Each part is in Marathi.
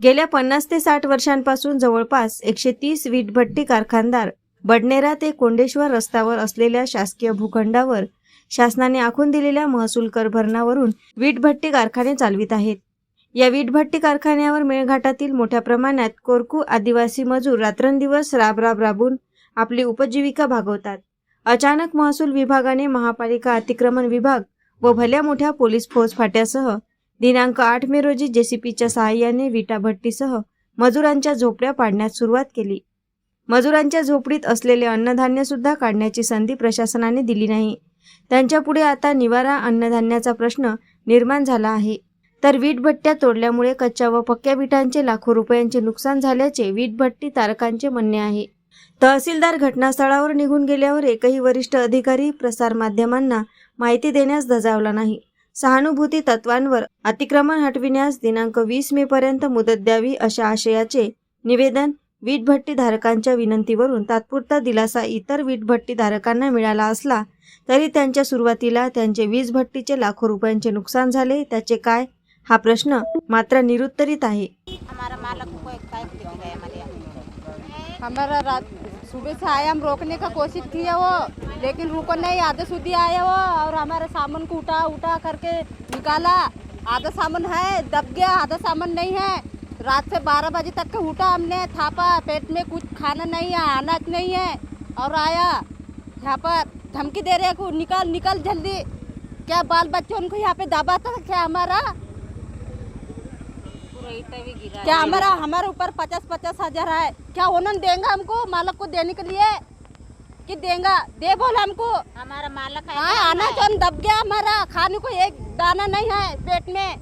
गेल्या पन्नास ते साठ वर्षांपासून जवळपास एकशे तीस वीटभट्टी कारखानदार बडनेरा ते कोंडेश्वर रस्त्यावर असलेल्या शासकीय भूखंडावर शासनाने आखून दिलेल्या महसूल कर भरणावरून वीटभट्टी कारखाने चालवित आहेत. या वीटभट्टी कारखान्यावर मेळघाटातील मोठ्या प्रमाणात कोरकू आदिवासी मजूर रात्रंदिवस राब राब राबून आपली उपजीविका भागवतात. अचानक महसूल विभागाने महापालिका अतिक्रमण विभाग व भल्या मोठ्या पोलीस फौजफाट्यासह दिनांक आठ मे रोजी जेसीपीच्या सहाय्याने विटा भट्टीसह मजुरांच्या झोपड्या पाडण्यास सुरुवात केली. मजुरांच्या झोपडीत असलेले अन्नधान्य सुद्धा काढण्याची संधी प्रशासनाने दिली नाही. त्यांच्यापुढे आता निवारा अन्नधान्याचा प्रश्न निर्माण झाला आहे. तर वीटभट्ट्या तोडल्यामुळे कच्च्या व पक्क्या विटांचे लाखो रुपयांचे नुकसान झाल्याचे वीटभट्टी तारकांचे म्हणणे आहे. तहसीलदार घटनास्थळावर निघून गेल्यावर एकही वरिष्ठ अधिकारी प्रसारमाध्यमांना माहिती देण्यास धजावला नाही. सहानुभूती तत्वांवर अतिक्रमण हटविण्यास दिनांक वीस मे पर्यंत मुदत द्यावी अशा आशयाचे निवेदन वीटभट्टी धारकांच्या विनंतीवरून तात्पुरता दिलासा इतर वीटभट्टी धारकांना मिळाला असला तरी त्यांच्या सुरुवातीला त्यांचे वीज भट्टीचे लाखो रुपयांचे नुकसान झाले. त्याचे काय? हा प्रश्न मात्र निरुत्तरित आहे. हमारा सुबह से आया हम रोकने का कोशिश किया वो, लेकिन रुको नहीं, आधे सुधी आया वो, और हमारे सामान को उठा उठा करके निकाला। आधा सामान है, दब गया, आधा सामान नहीं है। रात से बारह बजे तक का उठा हमने, थापा, पेट में कुछ खाना नहीं है, अनाज नहीं है, और आया। यहाँ पर धमकी दे रहे को निकल निकल जल्दी। क्या बाल बच्चे उनको यहाँ पे दबा था क्या हमारा? क्या हमारा हमारे ऊपर पचास पचास हज़ार है। क्या उन्होंने देंगे हमको? मालक को देने के लिए? कि देंगे? दे बोला हमको। हमारा मालक है हाँ आना तो दब गया हमारा। खाने को एक दाना नहीं है पेट में।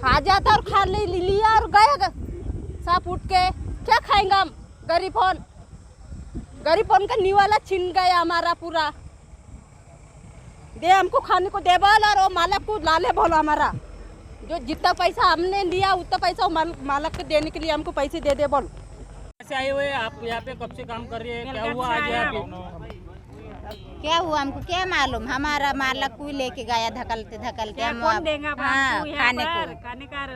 खा जाता और खा ले लिया और गए साफ़ उठ के। क्या खाएँगे हम? गरीब फ़ोन गरीब फ़ोन का निवाला छीन गया हमारा पूरा। दे हमको खाने को। दे बोल और वो मालक को लाले बोलो हमारा। जो जितना पैसा हमने लिया उतना पैसा माल, मालक को देने के लिए हमको पैसे दे दे बोल। कैसे आए हुए आप यहाँ पे कब से काम कर रही है? क्या हुआ आज यहाँ पे? क्या हुआ हमको? क्या मालूम? हमारा मालक को ही लेके गया धकलते धकलते हम कौन देगा हाँ खाने पर? को खाने का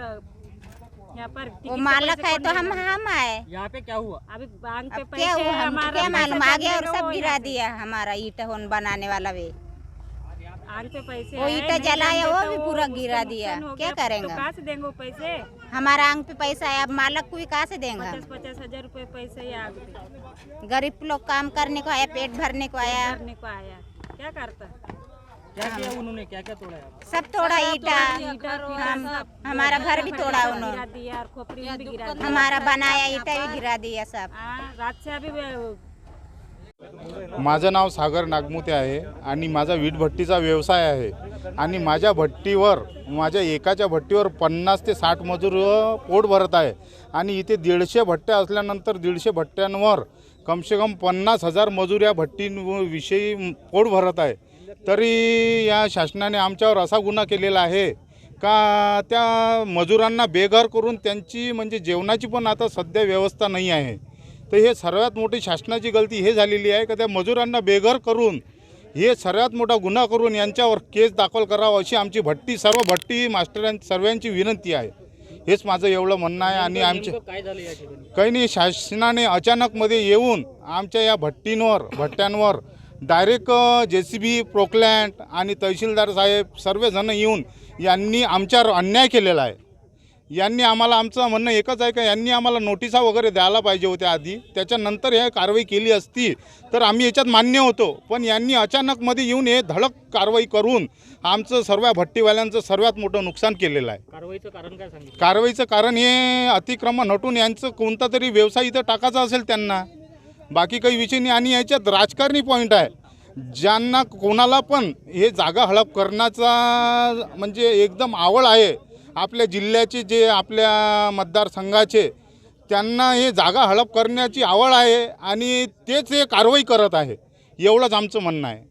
यहाँ पर वो मालक है तो हम हम आए। यहाँ पे क्या हुआ? अभी बैंक पे पैसे क्या हुआ? हमको क्या मालूम? जब आगे और सब गिरा दिया हमारा ईटा होन बनाने वाला भी आँख पे पैसे वो ईटा जलाया, वो भी पूरा गिरा दिया। क्या करेंगे? तो कहाँ से देंगे पैसे? हमारा आंग पे पैसा है अब मालक को भी कहाँ से देंगे? पचास पचास हज़ार रुपए पैसे आग पे। गरीब लोग काम करने को आया पेट भरने को आया। करने को आया। क्या करता? क्या किया उन्होंने? क्या क्या तोड़ा सब तोड़ा ईटा। हम हमारा घर भी तोड़ा उन्होंने। खोपड़ी में भी गिरा दिया। हमारा बनाया ईटा भी गिरा दिया सब। हाँ, रात से अभी माझं नाव सागर नागमुते आहे आणि माझा वीटभट्टीचा व्यवसाय आहे. आणि माझ्या भट्टीवर माझ्या एकाच्या भट्टीवर पन्नास ते साठ मजूर पोट भरत आहे. आणि इथे दीडशे भट्ट्या असल्यानंतर दीडशे भट्ट्यांवर कमसे कम पन्नास हजार मजूर या भट्टींविषयी पोट भरत आहे. तरी या शासनाने आमच्यावर असा गुन्हा केलेला आहे का त्या मजुरांना बेघर करून त्यांची म्हणजे जेवणाची पण आता सध्या व्यवस्था नाही आहे. तर हे सर्वात मोठी शासनाची गलती हे झालेली आहे का त्या मजुरांना बेघर करून हे सर्वात मोठा गुन्हा करून यांच्यावर केस दाखल करावा अशी आमची भट्टी सर्व भट्टी मास्टरां सर्वांची विनंती आहे. हेच माझं एवढं म्हणणं आहे आणि आमचे काही नाही शासनाने अचानकमध्ये येऊन आमच्या या भट्टींवर भट्ट्यांवर डायरेक्ट जे सी बी प्रोक्लँट आणि तहसीलदार साहेब सर्वजण येऊन यांनी आमच्यावर अन्याय केलेला आहे. यांनी आम्हाला आमचं म्हणणं एकच आहे का यांनी आम्हाला नोटिसा वगैरे द्यायला पाहिजे होत्या आधी. त्याच्यानंतर हे कारवाई केली असती तर आम्ही याच्यात मान्य होतो. पण यांनी अचानकमध्ये येऊन हे धडक कारवाई करून आमचं सर्व भट्टीवाल्यांचं सर्वात मोठं नुकसान केलेलं आहे. कारवाईचं कारण काय सांगितलं? कारवाईचं कारण हे अतिक्रमण हटून यांचं कोणता तरी व्यवसाय इथं टाकायचा असेल त्यांना. बाकी काही विषय नाही. आणि याच्यात राजकारणी पॉईंट आहे. ज्यांना कोणाला पण हे जागा हडप करण्याचा म्हणजे एकदम आवड आहे. आपल्या जिल्ह्याचे जे आपल्या मतदारसंघाचे त्यांना हे जागा हडप करण्याची आवड आहे आणि तेच हे कारवाई करत आहे एवढंच आमचं म्हणणं आहे.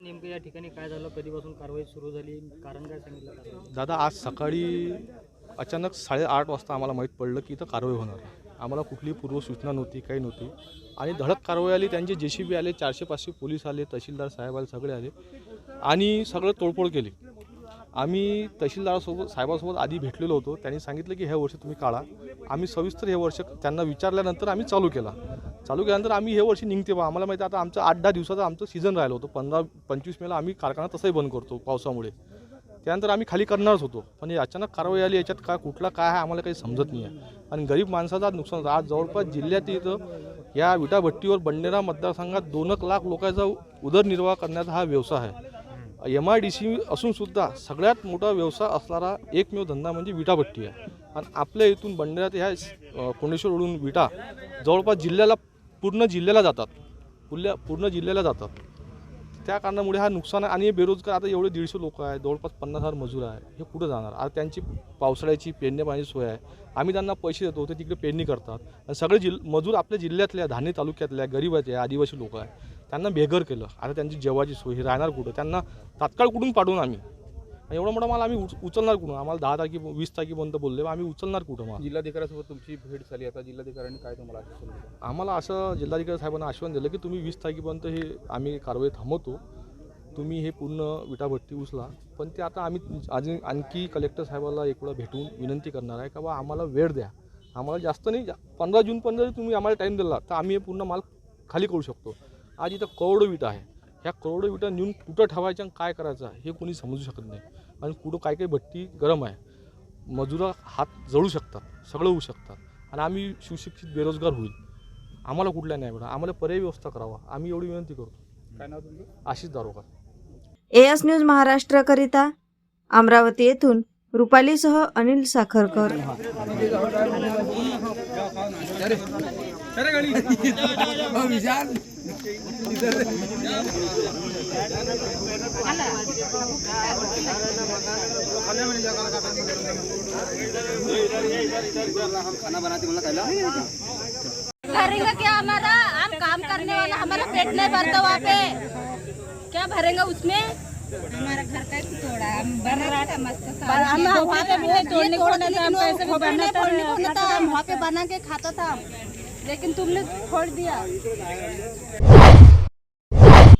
नेमकं या ठिकाणी काय झालं? कधीपासून कारवाई सुरू झाली? कारण काय सांगितलं? दादा आज सकाळी अचानक साडेआठ वाजता आम्हाला माहीत पडलं की इथं कारवाई होणार आहे. आम्हाला कुठली पूर्वसूचना नव्हती काही नव्हती. आणि धडक कारवाई आली त्यांचे जे सी बी आले चारशे पाचशे पोलीस आले तहसीलदार साहेब आले सगळे आले. आणि सगळं तोडफोड केली. आम्ही तहसीलदारासोबत साहेबासोबत आधी भेटलेलो होतो. त्यांनी सांगितलं की ह्या वर्ष तुम्ही काढा. आम्ही सविस्तर हे वर्ष त्यांना विचारल्यानंतर आम्ही चालू केला. चालू केल्यानंतर आम्ही हे वर्षी निघते बा. आम्हाला माहिती आता आमचं आठ दहा दिवसाचं आमचं सीझन राहिलं होतं. पंधरा पंचवीस मेला आम्ही कारखाना तसंही बंद करतो पावसामुळे. त्यानंतर आम्ही खाली करणारच होतो. पण हे अचानक कारवाई आली याच्यात काय कुठला काय आहे आम्हाला काही समजत नाही आहे आणि गरीब माणसाचा आज नुकसान आज जवळपास जिल्ह्यात इथं या विटाभट्टीवर बंडेरा मतदारसंघात दोन लाख लोकांचा उदरनिर्वाह करण्याचा हा व्यवसाय आहे. एम आय डी सी असूनसुद्धा सगळ्यात मोठा व्यवसाय असणारा एकमेव धंदा म्हणजे विटाभट्टी आहे. आणि आपल्या इथून बंडेरा ह्या कोंडेश्वरवरून विटा जवळपास जिल्ह्याला पूर्ण जिल्ह्याला जातात. पुल्या पूर्ण जिल्ह्याला जातात. त्या कारणामुळे हा नुकसान आहे आणि हे बेरोजगार आता एवढे दीडशे लोक आहे जवळपास पन्नास हजार मजूर आहे हे कुठं जाणार? आता त्यांची पावसाळ्याची पेरणी पाण्याची सोय आहे. आम्ही त्यांना पैसे देतो ते तिकडे पेरणी करतात. आणि सगळे जिल मजूर आपल्या जिल्ह्यातल्या धान्य तालुक्यातल्या गरीबाचे आदिवासी लोक आहे त्यांना बेघर केलं. आता त्यांची जेवाची सोय राहणार कुठं? त्यांना तात्काळ कुठून पाडून आम्ही? एवढा मोठा माल आम्ही उच- उचलणार कुठून? आम्हाला दहा तारखे वीस तारखेपर्यंत बोलले आम्ही उचलणार कुठं माल? जिल्हाधिकाऱ्यासोबत तुमची भेट झाली. आता जिल्हाधिकाऱ्यांनी काय तुम्हाला आश्वासन दिलं? आम्हाला असं जिल्हाधिकारी साहेबांना आश्वासन दिलं की तुम्ही वीस तारखेपर्यंत हे आम्ही कारवाई थांबवतो. तुम्ही हे पूर्ण विटाभट्टी उचला. पण ते आता आम्ही अजून आणखी कलेक्टर साहेबाला एक वेळा भेटून विनंती करणार आहे का बा आम्हाला वेळ द्या. आम्हाला जास्त नाही जा- पंधरा जूनपर्यंत जरी तुम्ही आम्हाला टाईम दिला तर आम्ही हे पूर्ण माल खाली करू शकतो. आज इथं करोडो विटा आहे. ह्या करोडो विटा नेऊन कुठं ठेवायच्या आणि काय करायचं हे कोणी समजू शकत नाही. आणि कुठं काय काही भट्टी गरम आहे मजुरा हात जळू शकतात सगळं होऊ शकतात आणि आम्ही सुशिक्षित बेरोजगार होईल आम्हाला कुठल्या नाही मिळणार आम्हाला पर्यायी व्यवस्था करावा आम्ही एवढी विनंती करतो काय नाव तुमचं आशिष दारोकर एएस न्यूज महाराष्ट्रकरिता अमरावती येथून रुपालीसह अनिल साखरकर भरेंगे क्या हमारा? हम काम करने वाला हमारा पेट नहीं भरता वहाँ पे। क्या भरेंगे उसमें? हमारा घर का थोड़ा हम बना रहा था मस्त पर हम वहाँ पे तोड़ने को बनाते था हम वहाँ पे बना के खाता था लेकिन तुमने फोड़ दिया।